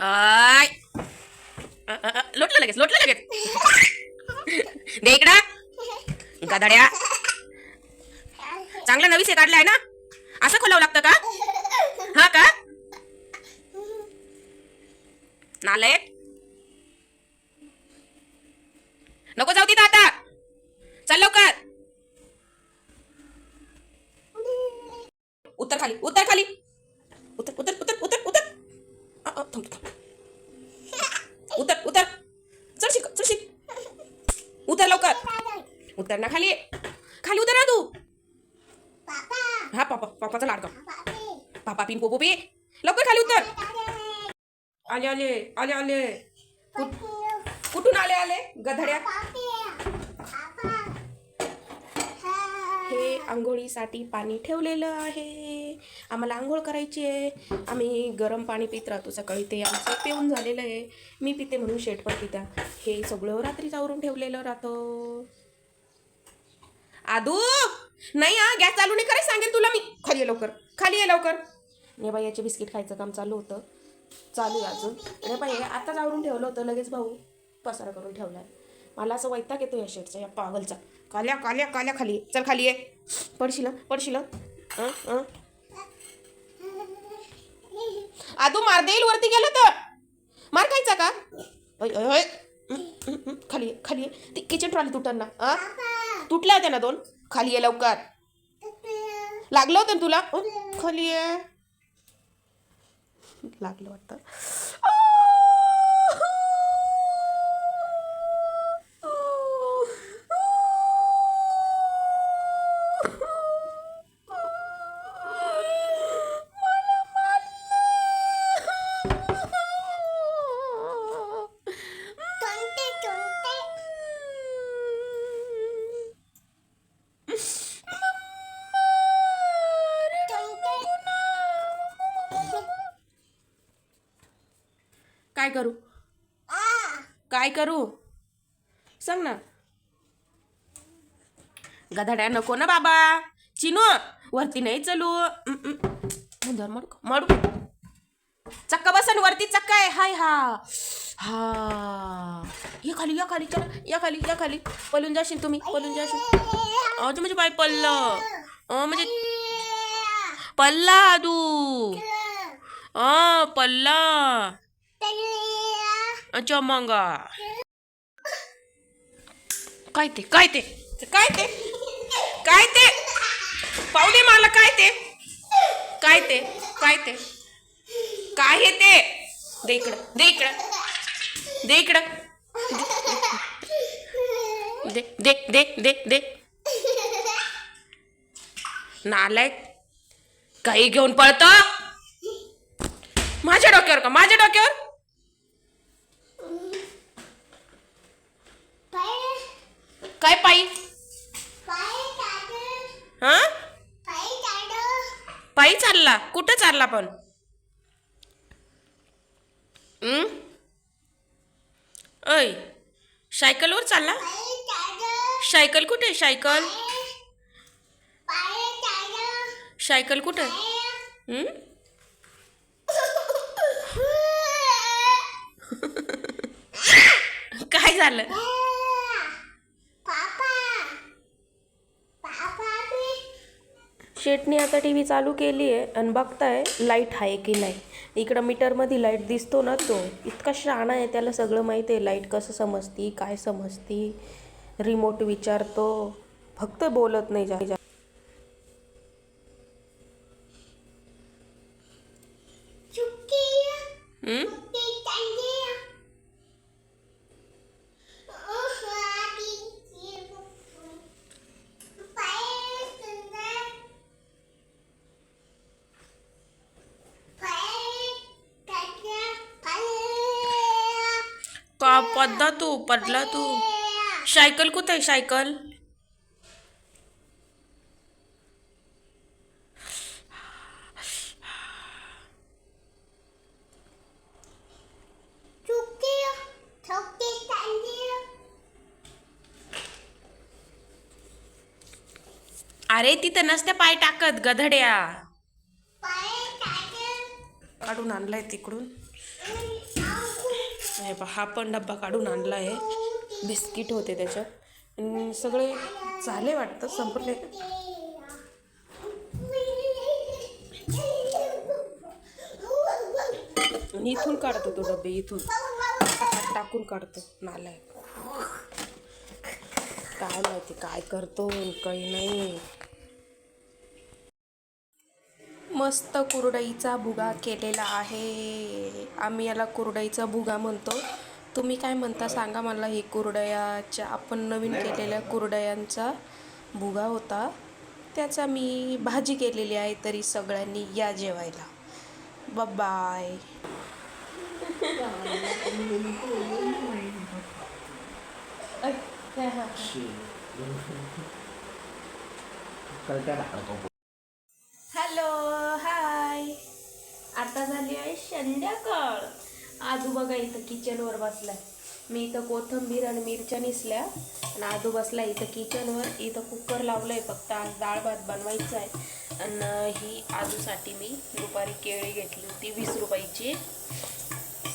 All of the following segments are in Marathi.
आय. लोटलं लगेच लोटलं लगेच. दे इकडं. गदड्या. चांगला नवीस हे काढलाय ना? असं खोलावं लागतं का? हा का? नालय नको जाऊ तिथं आता. चल लवकर. उत्तर खाली उत्तर खाली. उत्तर उत्तर उत्तर उत्तर उत्तर थांब थांब उत्तर उत्तर चल शिक चल शिक उतर लवकर उतर ना खाली खाली उतर ना तू हा पापा पापाचा लाडका. पापा पिन पोपो पी. लवकर खाली उतर. आले आले. आले आले कुठ- कुठून आले आले? गधड्या. हे. आंघोळीसाठी पाणी ठेवलेलं आहे. आम्हाला आंघोळ करायची आहे. आम्ही गरम पाणी पित राहतो सकाळी. ते आमचं पिऊन झालेलं आहे. मी पिते म्हणून शेट पण पिता. हे सगळं रात्रीच आवरून ठेवलेलं राहतं. आदू! नाही हा गॅस चालू नाही करायचं सांगेल तुला मी. खाली ये लवकर. खाली ये लवकर. नाही बाई याचे बिस्किट खायचं काम चालू होतं. चालू आहे अजून. अरे बाई आताच आवरून ठेवलं होतं लगेच भाऊ पसारा करून ठेवला मला असं वैताग येतो या शेटचा या पागलचा. काल्या काल्या काल्या खाली चल खाली ये. पडशील पडशील आदू मार देईल वरती गेलं तर. मार खायचा का? खाली खाली ती किचन ट्रॉली तुटन ना तुटल्या होत्या ना दोन? खाली ये लवकर. लागलं होतं ना तुला? खाली ये. लागलं वाटतं. काय करू? काय करू? सांग ना. गधाड्या नको ना बाबा. चिनू वरती नाही चलू. उम, उम. धर मड मडू चक्का बसन वरती चक्का आहे. हाय हा. हा. या खाली या खाली चला. या खाली या खाली. पळून जाशील तुम्ही पळून जाशील. अहो म्हणजे बाय पडलं अं, म्हणजे पल्ला तू. अं पल्ला. मंगा काय ते काय ते काय ते काय ते पाहुणे मला काय ते काय ते काय ते काय हे ते? दे इकडं दे इकडं दे इकडं। दे दे दे दे दे। नालायक काही घेऊन पळतं? माझ्या डोक्यावर का? माझ्या डोक्यावर? काय पायी? हा? पायी चालला. कुठं चालला पण? ऐ सायकलवर चालला? सायकल कुठे सायकल? सायकल कुठे? काय झालं? शेटनी आता टी व्ही चालू केली आहे आणि बघताय लाइट आहे की नाही? इकडं मीटरमध्ये लाइट दिसतो ना तो. इतका शहाणा आहे त्याला सगळं माहिती आहे. लाइट कसं समजती काय समजती? रिमोट विचारतो. फक्त बोलत नाही जा पडला तू पडला तू. सायकल कुठे आहे सायकल अरे तिथं नसते पाय टाकत गधड्या. काढून आणलाय तिकडून. हे पहा हा पण डब्बा काढून आणला आहे. बिस्किट होते त्याच्यात. आणि सगळे झाले वाटतं संपले. आणि इथून काढतो तो डबे इथून. हात टाकून काढतो नालाय. काय माहिती काय करतो काही नाही. मस्त कुरडईचा भुगा केलेला आहे. आम्ही याला कुरडईचा भुगा म्हणतो. तुम्ही काय म्हणता सांगा मला हे कुरडयाच्या आपण नवीन केलेल्या कुरडयांचा भुगा होता. त्याचा मी भाजी केलेली आहे तरी सगळ्यांनी या जेवायला. बाय Kagka संध्याकाळ. आजू बघा इथं किचनवर बसलाय. मी इथं कोथंबीर आणि मिरच्या निसल्या आणि आजू बसला इथं किचनवर इथं कुकर लावलंय फक्त. आज डाळ भात बनवायचा आहे आणि ही आजूसाठी मी दुपारी केळी घेतली होती वीस रुपयाची.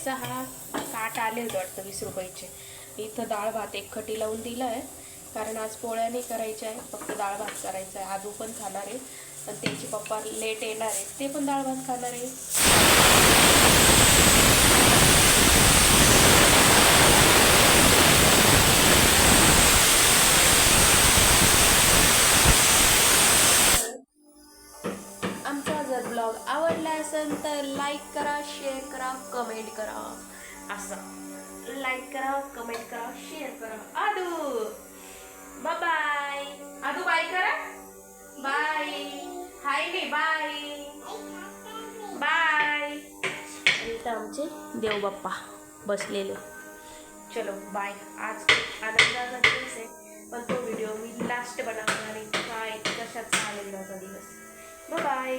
सहा साठ आले होते वाटतं वीस रुपयाचे. इथं डाळ भात एक खटी लावून दिला आहे कारण आज पोळ्या नाही करायच्या आहे फक्त डाळ भात करायचा आहे आजू पण खाणार आहे. आणि त्यांचे पप्पा लेट येणार आहे ते पण डाळ भात खाणार आहे लाईक करा शेअर करा कमेंट करा. असं. लाईक करा कमेंट करा शेअर करा. आदू. बाय आदू बाय करा. बाय हाय मी बाय बाय इथं आमचे देवबाप्पा बसलेले. चलो बाय आज खूप आनंदाचा दिवस आहे. पण तो व्हिडिओ मी लास्ट बनवणार आहे. काय कशाचा आनंदाचा दिवस. बाय